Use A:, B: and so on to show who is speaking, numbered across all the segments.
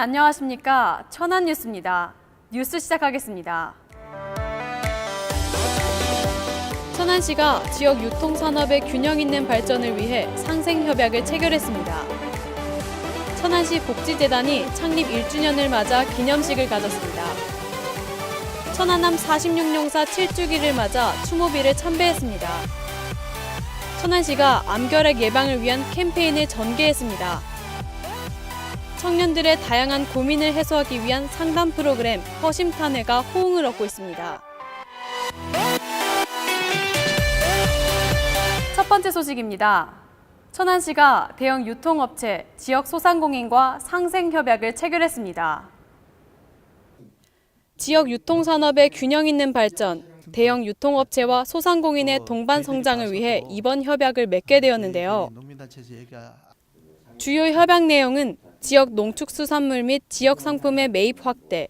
A: 안녕하십니까. 천안 뉴스입니다. 뉴스 시작하겠습니다. 천안시가 지역 유통 산업의 균형 있는 발전을 위해 상생 협약을 체결했습니다. 천안시 복지재단이 창립 1주년을 맞아 기념식을 가졌습니다. 천안함 46용사 7주기를 맞아 추모비를 참배했습니다. 천안시가 암결핵 예방을 위한 캠페인을 전개했습니다. 청년들의 다양한 고민을 해소하기 위한 상담 프로그램 허심탄회가 호응을 얻고 있습니다. 첫 번째 소식입니다. 천안시가 대형 유통업체, 지역 소상공인과 상생협약을 체결했습니다. 지역 유통산업의 균형 있는 발전, 대형 유통업체와 소상공인의 동반 성장을 위해 이번 협약을 맺게 되었는데요. 주요 협약 내용은 지역 농축수산물 및 지역 상품의 매입 확대,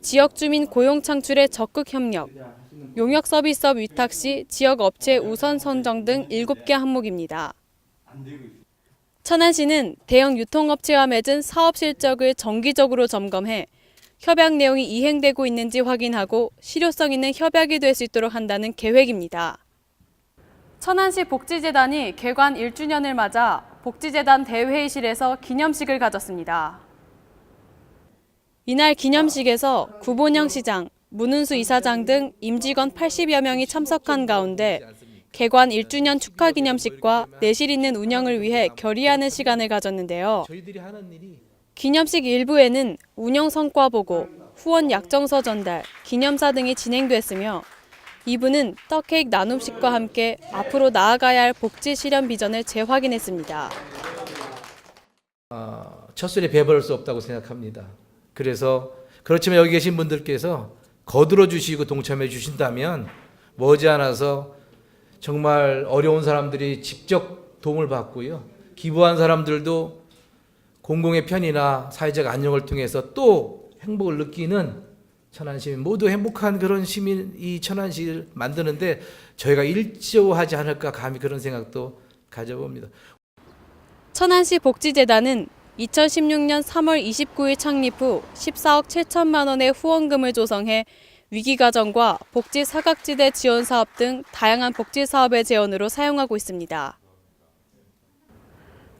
A: 지역 주민 고용 창출에 적극 협력, 용역 서비스업 위탁 시 지역 업체 우선 선정 등 7개 항목입니다. 천안시는 대형 유통업체와 맺은 사업 실적을 정기적으로 점검해 협약 내용이 이행되고 있는지 확인하고 실효성 있는 협약이 될 수 있도록 한다는 계획입니다. 천안시 복지재단이 개관 1주년을 맞아 복지재단 대회의실에서 기념식을 가졌습니다. 이날 기념식에서 구본영 시장, 문은수 이사장 등 임직원 80여 명이 참석한 가운데 개관 1주년 축하 기념식과 내실 있는 운영을 위해 결의하는 시간을 가졌는데요. 기념식 일부에는 운영 성과 보고, 후원 약정서 전달, 기념사 등이 진행됐으며 2부는 떡케이크 나눔식과 함께 앞으로 나아가야 할 복지 실현 비전을 재확인했습니다.
B: 어, 첫술에 배부를 수 없다고 생각합니다. 그래서 그렇지만 여기 계신 분들께서 거들어 주시고 동참해 주신다면 머지않아서 정말 어려운 사람들이 직접 도움을 받고요. 기부한 사람들도 공공의 편이나 사회적 안녕을 통해서 또 행복을 느끼는 천안 시민 모두 행복한 그런 시민 이 천안시를 만드는데 저희가 일조하지 않을까 감히 그런 생각도 가져봅니다.
A: 천안시 복지재단은 2016년 3월 29일 창립 후 14억 7천만 원의 후원금을 조성해 위기가정과 복지 사각지대 지원 사업 등 다양한 복지 사업의 재원으로 사용하고 있습니다.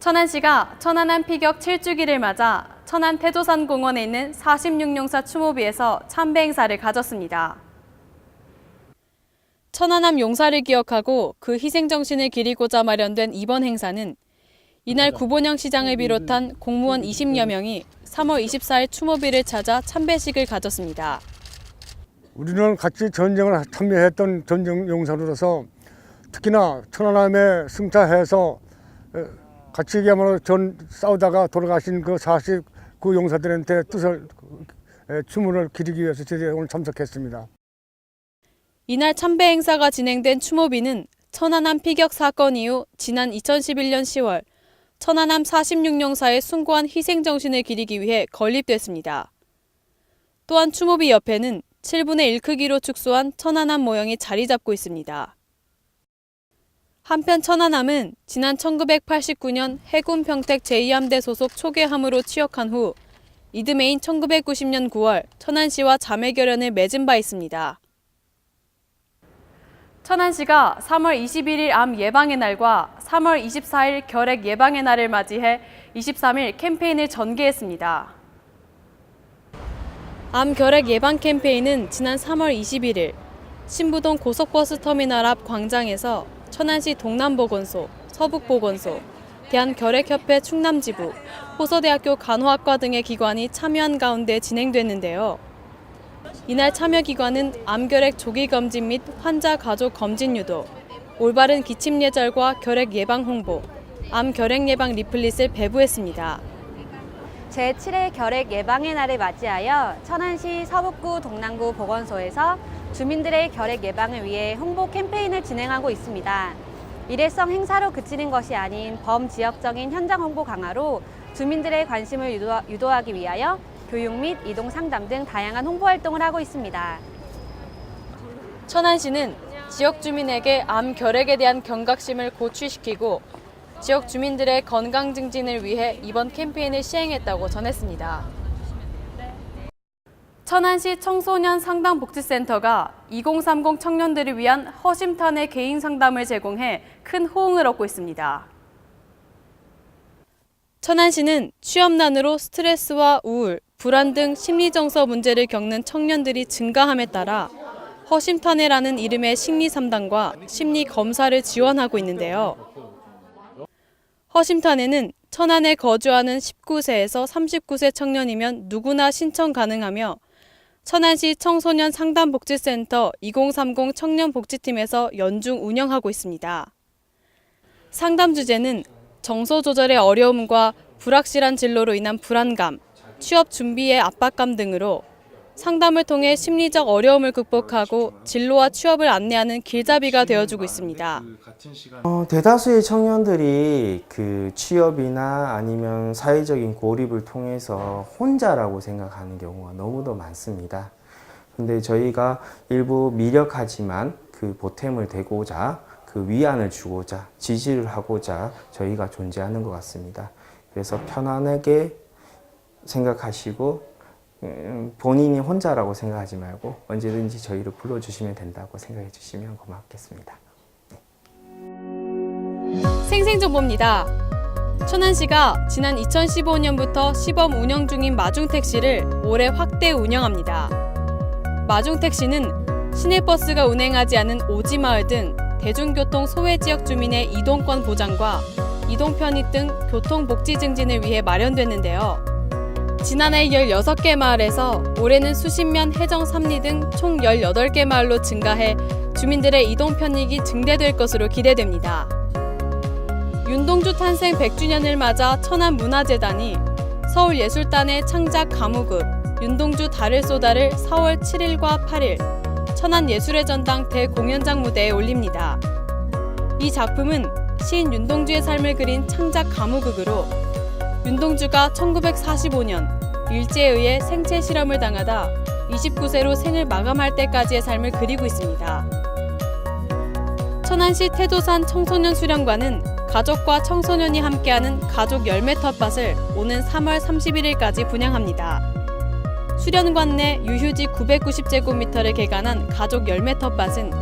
A: 천안시가 천안함 피격 7주기를 맞아 천안 태조산 공원에 있는 46용사 추모비에서 참배 행사를 가졌습니다. 천안함 용사를 기억하고 그 희생 정신을 기리고자 마련된 이번 행사는 이날 구본영 시장을 비롯한 공무원 20여 명이 3월 24일 추모비를 찾아 참배식을 가졌습니다.
C: 우리는 같이 전쟁을 참여했던 전쟁 용사로서 특히나 천안함에 승차해서 에, 같이 전 싸우다가 돌아가신 그 49 용사들한테 뜻을 에, 추모를 기리기 위해서 저희가 오늘 참석했습니다.
A: 이날 참배 행사가 진행된 추모비는 천안함 피격 사건 이후 지난 2011년 10월 천안함 46용사의 숭고한 희생 정신을 기리기 위해 건립됐습니다. 또한 추모비 옆에는 7분의 1 크기로 축소한 천안함 모형이 자리 잡고 있습니다. 한편 천안함은 지난 1989년 해군 평택 제2함대 소속 초계함으로 취역한 후 이듬해인 1990년 9월 천안시와 자매결연을 맺은 바 있습니다. 천안시가 3월 21일 암 예방의 날과 3월 24일 결핵 예방의 날을 맞이해 23일 캠페인을 전개했습니다. 암 결핵 예방 캠페인은 지난 3월 21일 신부동 고속버스 터미널 앞 광장에서 천안시 동남보건소, 서북보건소, 대한결핵협회 충남지부, 호서대학교 간호학과 등의 기관이 참여한 가운데 진행됐는데요. 이날 참여 기관은 암결핵 조기 검진 및 환자 가족 검진 유도, 올바른 기침 예절과 결핵 예방 홍보, 암 결핵 예방 리플릿을 배부했습니다.
D: 제7회 결핵 예방의 날을 맞이하여 천안시 서북구 동남구 보건소에서 주민들의 결핵 예방을 위해 홍보 캠페인을 진행하고 있습니다. 일회성 행사로 그치는 것이 아닌 범지역적인 현장 홍보 강화로 주민들의 관심을 유도, 유도 하기 위하여 교육 및 이동 상담 등 다양한 홍보 활동을 하고 있습니다.
A: 천안시는 지역 주민에게 암 결핵에 대한 경각심을 고취시키고 지역 주민들의 건강 증진을 위해 이번 캠페인을 시행했다고 전했습니다. 천안시 청소년 상담복지센터가 2030 청년들을 위한 허심탄회 개인 상담을 제공해 큰 호응을 얻고 있습니다. 천안시는 취업난으로 스트레스와 우울, 불안 등 심리정서 문제를 겪는 청년들이 증가함에 따라 허심탄회라는 이름의 심리 상담과 심리 검사를 지원하고 있는데요. 허심탄회는 천안에 거주하는 19세에서 39세 청년이면 누구나 신청 가능하며 천안시 청소년 상담복지센터 2030 청년복지팀에서 연중 운영하고 있습니다. 상담 주제는 정서 조절의 어려움과 불확실한 진로로 인한 불안감, 취업 준비의 압박감 등으로 상담을 통해 심리적 어려움을 극복하고 진로와 취업을 안내하는 길잡이가 되어주고 있습니다.
E: 어, 대다수의 청년들이 그 취업이나 아니면 사회적인 고립을 통해서 혼자라고 생각하는 경우가 너무도 많습니다. 근데 저희가 일부 미력하지만 그 보탬을 되고자 그 위안을 주고자 지지를 하고자 저희가 존재하는 것 같습니다. 그래서 편안하게 생각하시고 음, 본인이 혼자라고 생각하지 말고 언제든지 저희를 불러주시면 된다고 생각해 주시면 고맙겠습니다.
A: 생생정보입니다. 천안시가 지난 2015년부터 시범 운영 중인 마중택시를 올해 확대 운영합니다. 마중택시는 시내버스가 운행하지 않은 오지마을 등 대중교통 소외 지역 주민의 이동권 보장과 이동 편의 등 교통 복지 증진을 위해 마련됐는데요. 지난해 16개 마을에서 올해는 수십면 해정 3리 등 총 18개 마을로 증가해 주민들의 이동 편익이 증대될 것으로 기대됩니다. 윤동주 탄생 100주년을 맞아 천안 문화재단이 서울예술단의 창작 가무극 윤동주 달을 쏘다를 4월 7일과 8일 천안 예술의 전당 대공연장 무대에 올립니다. 이 작품은 시인 윤동주의 삶을 그린 창작 가무극으로 윤동주가 1945년 일제에 의해 생체 실험을 당하다 29세로 생을 마감할 때까지의 삶을 그리고 있습니다. 천안시 태도산 청소년 수련관은 가족과 청소년이 함께하는 가족 열매 텃밭을 오는 3월 31일까지 분양합니다. 수련관 내 유휴지 990제곱미터를 개간한 가족 열매 텃밭은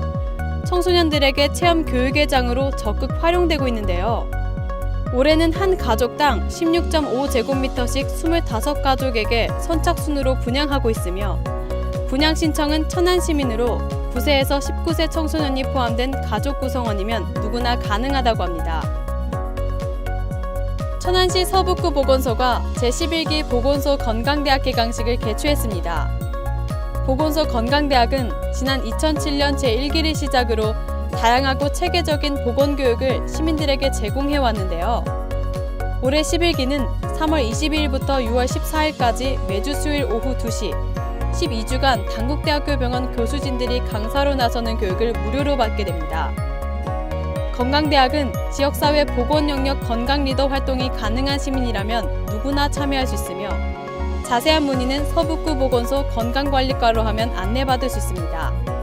A: 청소년들에게 체험 교육의 장으로 적극 활용되고 있는데요. 올해는 한 가족당 16.5제곱미터씩 25가족에게 선착순으로 분양하고 있으며 분양 신청은 천안 시민으로 9세에서 19세 청소년이 포함된 가족 구성원이면 누구나 가능하다고 합니다. 천안시 서북구 보건소가 제11기 보건소 건강대학 개강식을 개최했습니다. 보건소 건강대학은 지난 2007년 제1기를 시작으로 다양하고 체계적인 보건교육을 시민들에게 제공해 왔는데요. 올해 11기는 3월 22일부터 6월 14일까지 매주 수요일 오후 2시 12주간 당국대학교 병원 교수진들이 강사로 나서는 교육을 무료로 받게 됩니다. 건강대학은 지역사회 보건 영역 건강 리더 활동이 가능한 시민이라면 누구나 참여할 수 있으며 자세한 문의는 서북구 보건소 건강관리과로 하면 안내받을 수 있습니다.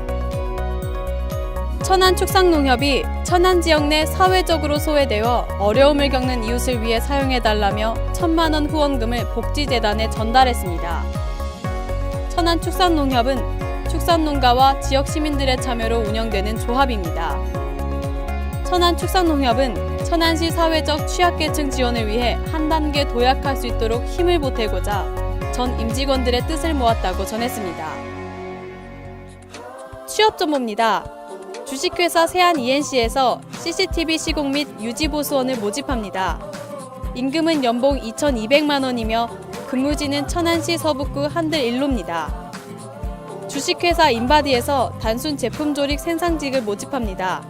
A: 천안 축산농협이 천안 지역 내 사회적으로 소외되어 어려움을 겪는 이웃을 위해 사용해달라며 천만 원 후원금을 복지재단에 전달했습니다. 천안 축산농협은 축산농가와 지역 시민들의 참여로 운영되는 조합입니다. 천안 축산농협은 천안시 사회적 취약계층 지원을 위해 한 단계 도약할 수 있도록 힘을 보태고자 전 임직원들의 뜻을 모았다고 전했습니다. 취업 정보입니다. 주식회사 세안 ENC에서 CCTV 시공 및 유지 보수원을 모집합니다. 임금은 연봉 2,200만 원이며 근무지는 천안시 서북구 한들 1로입니다. 주식회사 인바디에서 단순 제품 조립 생산직을 모집합니다.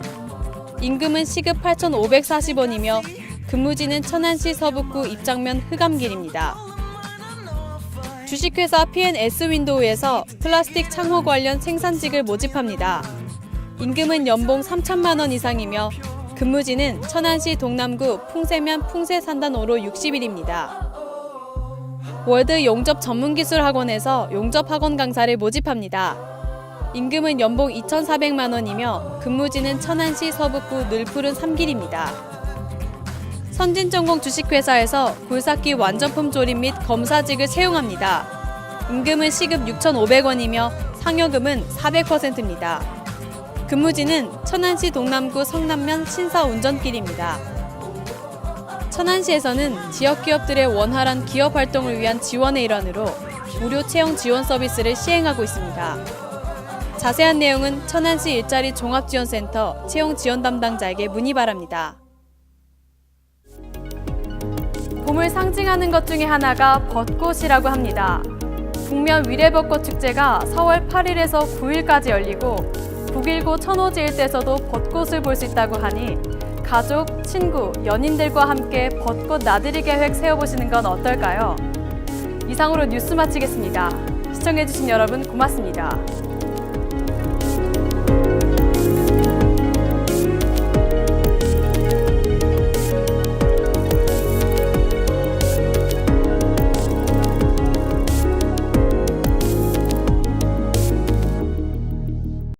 A: 임금은 시급 8,540원이며 근무지는 천안시 서북구 입장면 흑암길입니다. 주식회사 P&S 윈도우에서 플라스틱 창호 관련 생산직을 모집합니다. 임금은 연봉 3천만 원 이상이며 근무지는 천안시 동남구 풍세면 풍세산단 5로 60일입니다. 월드 용접 전문기술학원에서 용접학원 강사를 모집합니다. 임금은 연봉 2,400만 원이며 근무지는 천안시 서북구 늘푸른 3길입니다. 선진전공 주식회사에서 굴삭기 완전품 조립 및 검사직을 채용합니다. 임금은 시급 6,500원이며 상여금은 400%입니다. 근무지는 천안시 동남구 성남면 신사 운전길입니다. 천안시에서는 지역 기업들의 원활한 기업 활동을 위한 지원의 일환으로 무료 채용 지원 서비스를 시행하고 있습니다. 자세한 내용은 천안시 일자리 종합지원센터 채용 지원 담당자에게 문의 바랍니다. 봄을 상징하는 것 중에 하나가 벚꽃이라고 합니다. 북면 위례벚꽃 축제가 4월 8일에서 9일까지 열리고 북일고 천호지 일대에서도 벚꽃을 볼 수 있다고 하니 가족, 친구, 연인들과 함께 벚꽃 나들이 계획 세워보시는 건 어떨까요? 이상으로 뉴스 마치겠습니다. 시청해주신 여러분 고맙습니다.